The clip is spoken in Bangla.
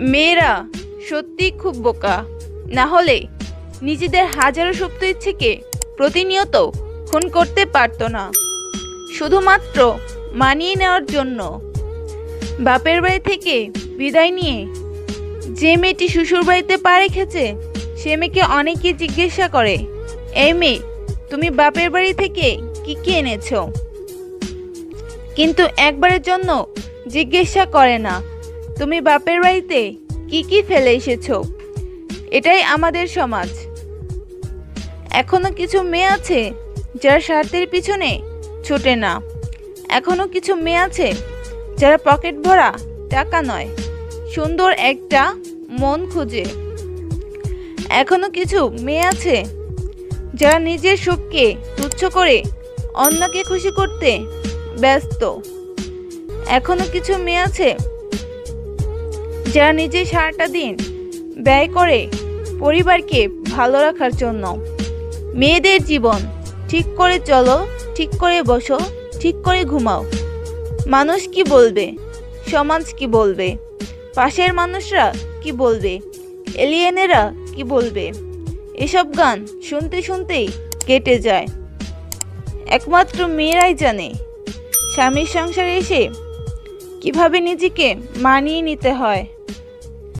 মেয়েরা সত্যি খুব বোকা। না হলে নিজেদের হাজারো সুপ্ত ইচ্ছেকে প্রতিনিয়ত খুন করতে পারতো না। শুধুমাত্র মানিয়ে নেওয়ার জন্য। বাপের বাড়ি থেকে বিদায় নিয়ে যে মেয়েটি শ্বশুর বাড়িতে পা রেখেছে, সে মেয়েকে অনেকে জিজ্ঞাসা করে, এই মেয়ে, তুমি বাপের বাড়ি থেকে কি কি এনেছ? কিন্তু একবারের জন্য জিজ্ঞাসা করে না। তুমি বাপের বাড়িতে কি কি ফেলে এসেছ? এটাই আমাদের সমাজ। এখনও কিছু মেয়ে আছে যারা স্বার্থের পিছনে ছোটে না। এখনও কিছু মেয়ে আছে যারা পকেট ভরা টাকা নয়, সুন্দর একটা মন খুঁজে। এখনও কিছু মেয়ে আছে যারা নিজের সুখকে তুচ্ছ করে অন্যকে খুশি করতে ব্যস্ত। এখনও কিছু মেয়ে আছে যারা নিজের সারাটা দিন ব্যয় করে পরিবারকে ভালো রাখার জন্য মেয়েদের জীবন ঠিক করে চলো, ঠিক করে বসো, ঠিক করে ঘুমাও। মানুষ কি বলবে? সমাজ কি বলবে? পাশের মানুষরা কি বলবে? এলিয়েনেরা কি বলবে? এসব গান শুনতে শুনতেই কেটে যায়। একমাত্র মেয়েরাই জানে স্বামীর সংসারে এসে কীভাবে নিজেকে মানিয়ে নিতে হয়।